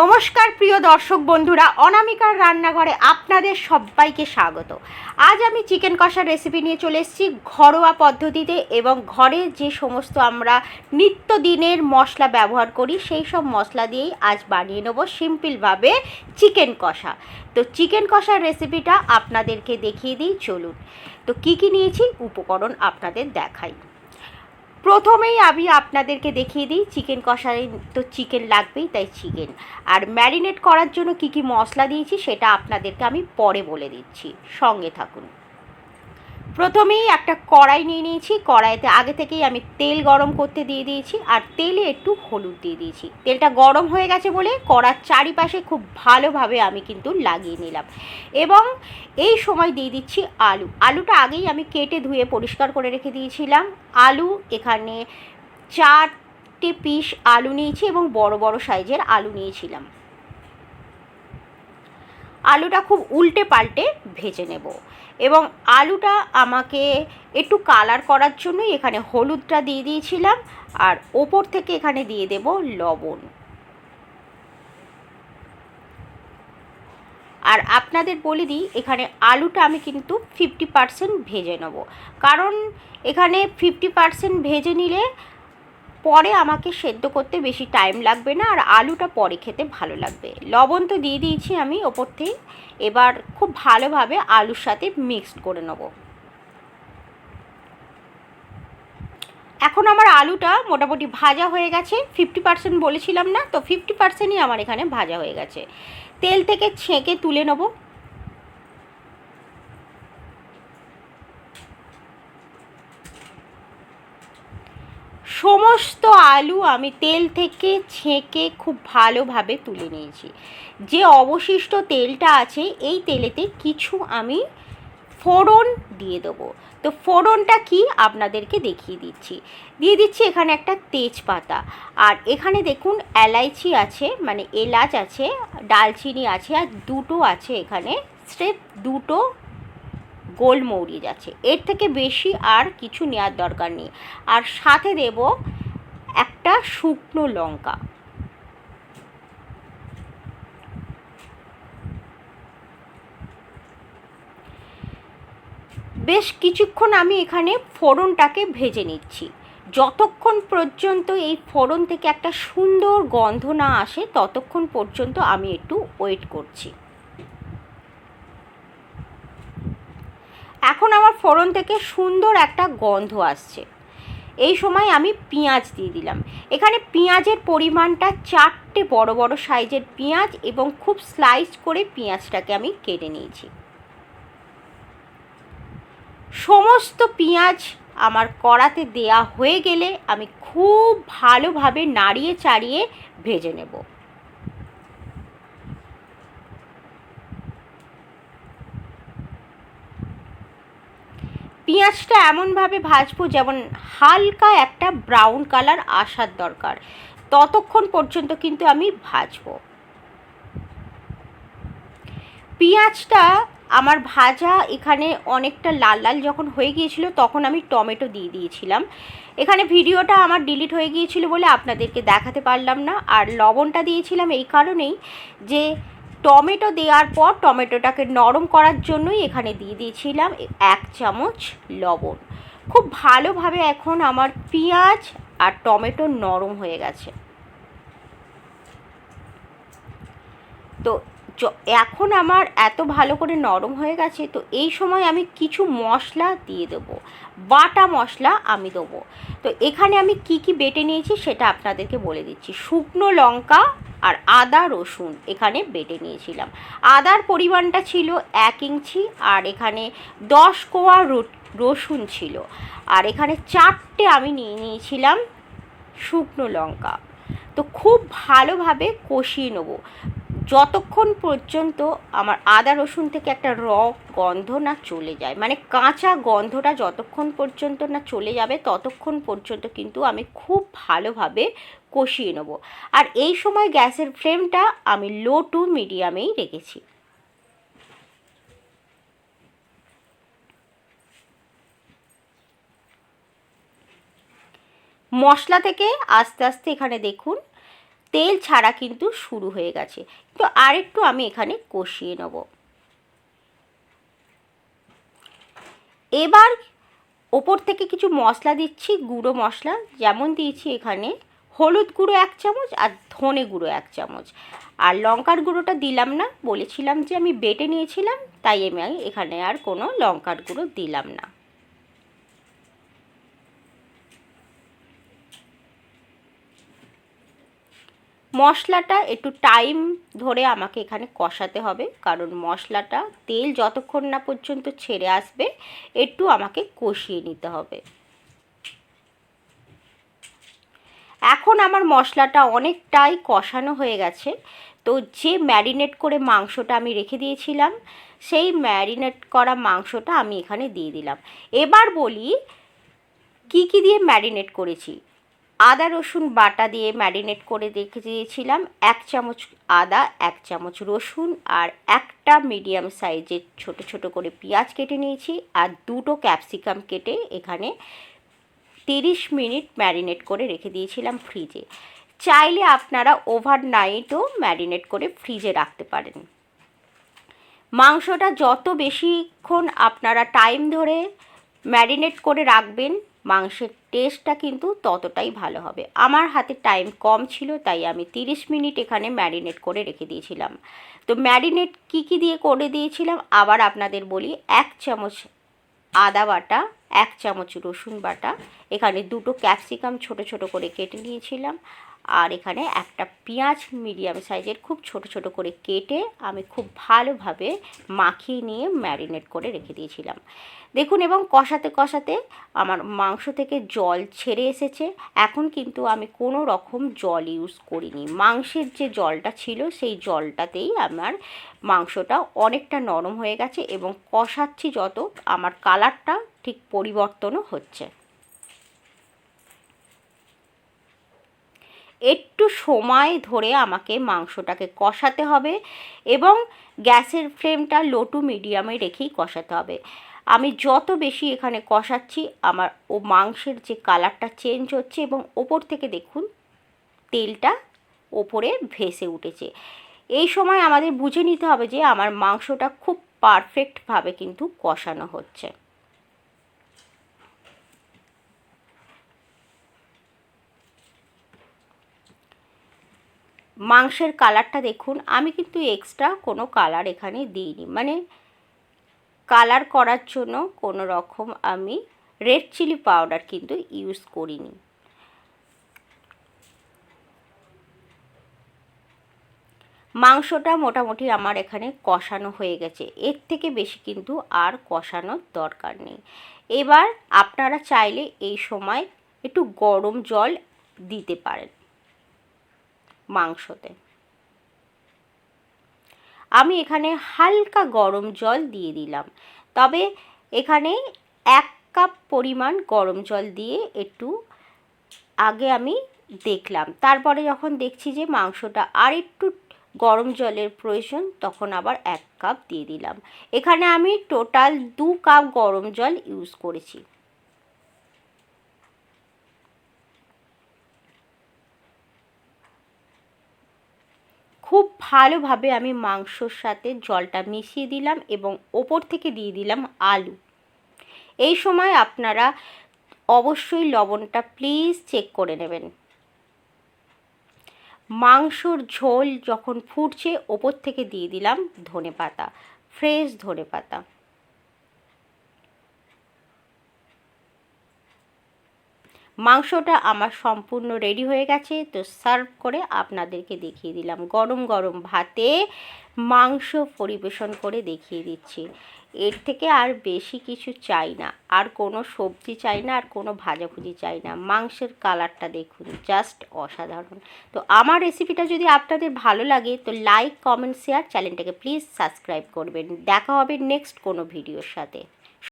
নমস্কার প্রিয় দর্শক বন্ধুরা, অনামিকার রান্নাঘরে আপনাদের সবাইকে স্বাগত। আজ আমি চিকেন কষার রেসিপি নিয়ে চলে এসেছি ঘরোয়া পদ্ধতিতে এবং ঘরে যে সমস্ত আমরা নিত্যদিনের মশলা ব্যবহার করি, সেই সব মশলা দিয়েই আজ বানিয়ে নেব সিম্পলভাবে চিকেন কষা। তো চিকেন কষার রেসিপিটা আপনাদেরকে দেখিয়ে দিই, চলুন। তো কী কী নিয়েছি, উপকরণ আপনাদের দেখাই। প্রথমেই আমি আপনাদেরকে দেখিয়ে দিই চিকেন কষায় তো চিকেন লাগবেই, তাই চিকেন আর ম্যারিনেট করার জন্য কি কি মশলা দিয়েছি, সেটা আপনাদেরকে আমি পরে বলে দিচ্ছি। সঙ্গে থাকুন। প্রথমেই একটা কড়াই নিয়ে নিয়েছি। কড়াইতে আগে থেকেই আমি তেল গরম করতে দিয়ে দিয়েছি আর তেলে একটু হলুদ দিয়ে দিয়েছি। তেলটা গরম হয়ে গেছে বলে কড়ার চারিপাশে খুব ভালোভাবে আমি কিন্তু লাগিয়ে নিলাম। এবং এই সময় দিয়ে দিচ্ছি আলু। আলুটা আগেই আমি কেটে ধুয়ে পরিষ্কার করে রেখে দিয়েছিলাম। আলু এখানে চারটে পিস আলু নিয়েছি এবং বড় বড় সাইজের আলু নিয়েছিলাম। আলুটা খুব উল্টে পাল্টে ভেজে নেব। এবং আলুটা আমাকে একটু কালার করার জন্যই এখানে হলুদটা দিয়ে দিয়েছিলাম। আর ওপর থেকে এখানে দিয়ে দেব লবণ। আর আপনাদের বলে দিই, এখানে আলুটা আমি কিন্তু ফিফটি পারসেন্ট ভেজে নেব। কারণ এখানে ফিফটি পারসেন্ট ভেজে নিলে পরে আমাকে সেদ্ধ করতে বেশি টাইম লাগবে না, আর আলুটা পরে খেতে ভালো লাগবে। লবণ তো দিয়ে দিয়েছি আমি ওপর থেকে। এবার খুব ভালোভাবে আলুর সাথে মিক্সড করে নেব। এখন আমার আলুটা মোটামুটি ভাজা হয়ে গেছে। ফিফটি পার্সেন্ট বলেছিলাম না, তো ফিফটি পার্সেন্টই আমার এখানে ভাজা হয়ে গেছে। তেল থেকে ছেঁকে তুলে নেব। সমস্ত আলু আমি তেল থেকে ছেঁকে খুব ভালোভাবে তুলে নিয়েছি। যে অবশিষ্ট তেলটা আছে, এই তেলেতে কিছু আমি ফোড়ন দিয়ে দেবো। তো ফোড়নটা কি? আপনাদেরকে দেখিয়ে দিচ্ছি। দিয়ে দিচ্ছি এখানে একটা তেজপাতা। আর এখানে দেখুন, এলাইচি আছে মানে এলাচ আছে, ডালচিনি আছে, আর দুটো আছে এখানে। স্রেফ দুটো গোলমরিচ আছে এর থেকে বেশি আর কিছু নেওয়ার দরকার নেই। আর সাথে দেব একটা শুকনো লঙ্কা। বেশ কিছুক্ষণ আমি এখানে ফোড়নটাকে ভেজে নিচ্ছি। যতক্ষণ পর্যন্ত এই ফোড়ন থেকে একটা সুন্দর গন্ধ না আসে, ততক্ষণ পর্যন্ত আমি একটু ওয়েট করছি। এখন আমার ফোড়ন থেকে সুন্দর একটা গন্ধ আসছে। এই সময় আমি পেঁয়াজ দিয়ে দিলাম। এখানে পেঁয়াজের পরিমাণটা চারটে বড় বড় সাইজের পেঁয়াজ এবং খুব স্লাইস করে পেঁয়াজটাকে আমি কেটে নিয়েছি। সমস্ত পেঁয়াজ আমার কড়াতে দেয়া হয়ে গেলে আমি খুব ভালোভাবে নাড়িয়ে চাড়িয়ে ভেজে নেব। পেঁয়াজটা এমনভাবে ভাজবো যেমন হালকা একটা ব্রাউন কালার আসার দরকার। ততক্ষণ পর্যন্ত কিন্তু আমি ভাজবো। পেঁয়াজটা আমার ভাজা এখানে অনেকটা লাল লাল যখন হয়ে গিয়েছিল তখন আমি টমেটো দিয়ে দিয়েছিলাম। এখানে ভিডিওটা আমার ডিলিট হয়ে গিয়েছিল বলে আপনাদেরকে দেখাতে পারলাম না। আর লবণটা দিয়েছিলাম এই কারণেই যে টমেটো দেওয়ার পর টমেটোটাকে নরম করার জন্যই এখানে দিয়ে দিয়েছিলাম এক চামচ লবণ। খুব ভালোভাবে এখন আমার পেঁয়াজ আর টমেটো নরম হয়ে গেছে। তো এখন আমার এত ভালো করে নরম হয়ে গেছে, তো এই সময় আমি কিছু মশলা দিয়ে দেবো। বাটা মশলা আমি দেবো। তো এখানে আমি কি কি বেটে নিয়েছি সেটা আপনাদেরকে বলে দিচ্ছি। শুকনো লঙ্কা আর আদা, রসুন এখানে বেটে নিয়েছিলাম। আদার পরিমাণটা ছিল এক ইঞ্চি আর এখানে দশ কোয়া রসুন ছিল। আর এখানে চারটে আমি নিয়ে নিয়েছিলাম শুকনো লঙ্কা। তো খুব ভালোভাবে কষিয়ে নেব। যতক্ষণ পর্যন্ত আমার আদা রসুন থেকে একটা র গন্ধ না চলে যায় মানে কাঁচা গন্ধটা যতক্ষণ পর্যন্ত না চলে যাবে, ততক্ষণ পর্যন্ত কিন্তু আমি খুব ভালোভাবে কষিয়ে নেব। আর এই সময় গ্যাসের ফ্লেমটা আমি লো টু মিডিয়ামেই রেখেছি। মশলা থেকে আস্তে আস্তে এখানে দেখুন তেল ছাড়া কিন্তু শুরু হয়ে গেছে। তো আরেকটু আমি এখানে কষিয়ে নেব। এবার ওপর থেকে কিছু মশলা দিচ্ছি, গুঁড়ো মশলা। যেমন দিয়েছি এখানে হলুদ গুঁড়ো এক চামচ আর ধনে গুঁড়ো এক চামচ। আর লঙ্কার গুঁড়োটা দিলাম না, বলেছিলাম যে আমি বেটে নিয়েছিলাম, তাই আমি এখানে আর কোনো লঙ্কার গুঁড়ো দিলাম না। মশলাটা একটু টাইম ধরে আমাকে এখানে কষাতে হবে, কারণ মশলাটা তেল যতক্ষণ না পর্যন্ত ছেড়ে আসবে, একটু আমাকে কষিয়ে নিতে হবে। এখন আমার মশলাটা অনেকটাই কষানো হয়ে গেছে, তো যে ম্যারিনেট করে মাংসটা আমি রেখে দিয়েছিলাম, সেই ম্যারিনেট করা মাংসটা আমি এখানে দিয়ে দিলাম। এবার বলি, কি কি দিয়ে ম্যারিনেট করেছি? আদা, রসুন বাটা দিয়ে ম্যারিনেট করে রেখে দিয়েছিলাম। এক চামচ আদা, এক চামচ রসুন আর একটা মিডিয়াম সাইজের ছোট ছোট করে পেঁয়াজ কেটে নিয়েছি আর দুটো ক্যাপসিকাম কেটে এখানে তিরিশ মিনিট ম্যারিনেট করে রেখে দিয়েছিলাম ফ্রিজে। চাইলে আপনারা ওভারনাইটও ম্যারিনেট করে ফ্রিজে রাখতে পারেন। মাংসটা যত বেশিক্ষণ আপনারা টাইম ধরে ম্যারিনেট করে রাখবেন মাংসের টেস্টটা কিন্তু ততটাই ভালো হবে। আমার হাতে টাইম কম ছিল, তাই আমি তিরিশ মিনিট এখানে ম্যারিনেট করে রেখে দিয়েছিলাম। তো ম্যারিনেট কি কি দিয়ে করে দিয়েছিলাম? আবার আপনাদের বলি, এক চামচ আদা বাটা, এক চামচ রসুন বাটা, এখানে দুটো ক্যাপসিকাম ছোট ছোট করে কেটে নিয়েছিলাম আর এখানে একটা পেঁয়াজ মিডিয়াম সাইজের খুব ছোট ছোট করে কেটে আমি খুব ভালোভাবে মাখিয়ে নিয়ে ম্যারিনেট করে রেখে দিয়েছিলাম। দেখুন, এবং কষাতে কষাতে আমার মাংস থেকে জল ছেড়ে এসেছে। এখন কিন্তু আমি কোনো রকম জল ইউজ করিনি। মাংসের যে জলটা ছিল, সেই জলটাতেই আমার মাংসটা অনেকটা নরম হয়ে গেছে এবং কষাচ্ছি যত, আমার কালারটা ঠিক পরিবর্তনও হচ্ছে। একটু সময় ধরে আমাকে মাংসটাকে কষাতে হবে এবং গ্যাসের ফ্লেমটা লো টু মিডিয়ামে রেখেই কষাতে হবে। আমি যত বেশি এখানে কষাচ্ছি, আমার ও মাংসের যে কালারটা চেঞ্জ হচ্ছে এবং ওপর থেকে দেখুন, তেলটা ওপরে ভেসে উঠেছে। এই সময় আমাদের বুঝে নিতে হবে যে আমার মাংসটা খুব পারফেক্টভাবে কিন্তু কষানো হচ্ছে। মাংসের কালারটা দেখুন, আমি কিন্তু এক্সট্রা কোনো কালার এখানে দিইনি। মানে কালার করার জন্য কোনো রকম আমি রেড চিলি পাউডার কিন্তু ইউজ করিনি। মাংসটা মোটামুটি আমার এখানে কষানো হয়ে গেছে। এর থেকে বেশি কিন্তু আর কষানোর দরকার নেই। এবার আপনারা চাইলে এই সময় একটু গরম জল দিতে পারেন। মাংসতে। আমি এখানে হালকা গরম জল দিয়ে দিলাম। তবে এখানে এক কাপ পরিমাণ গরম জল দিয়ে একটু আগে আমি দেখলাম। তারপরে যখন দেখছি যে মাংসটা আর একটু গরম জলের প্রয়োজন, তখন আবার এক কাপ দিয়ে দিলাম। এখানে আমি টোটাল দু কাপ গরম জল ইউজ করেছি। খুব ভালোভাবে আমি মাংসর সাথে জলটা মিশিয়ে দিলাম এবং ওপর থেকে দিয়ে দিলাম আলু। এই সময় আপনারা অবশ্যই লবণটা প্লিজ চেক করে নেবেন। মাংসর ঝোল যখন ফুটছে, ওপর থেকে দিয়ে দিলাম ধনে পাতা ফ্রেশ ধনে পাতা মাংসটা আমার সম্পূর্ণ রেডি হয়ে গেছে। তো সার্ভ করে আপনাদেরকে দেখিয়ে দিলাম। গরম গরম ভাতে মাংস পরিবেশন করে দেখিয়ে দিচ্ছি। এর থেকে আর বেশি কিছু চাই না। আর কোনো সবজি চাই না, আর কোনো ভাজাভুজি চাই না। মাংসের কালারটা দেখুন জাস্ট অসাধারণ। তো আমার রেসিপিটা যদি আপনাদের ভালো লাগে, তো লাইক কমেন্ট শেয়ার চ্যানেলটাকে প্লিজ সাবস্ক্রাইব করবেন। দেখা হবে নেক্সট কোনো ভিডিওর সাথে।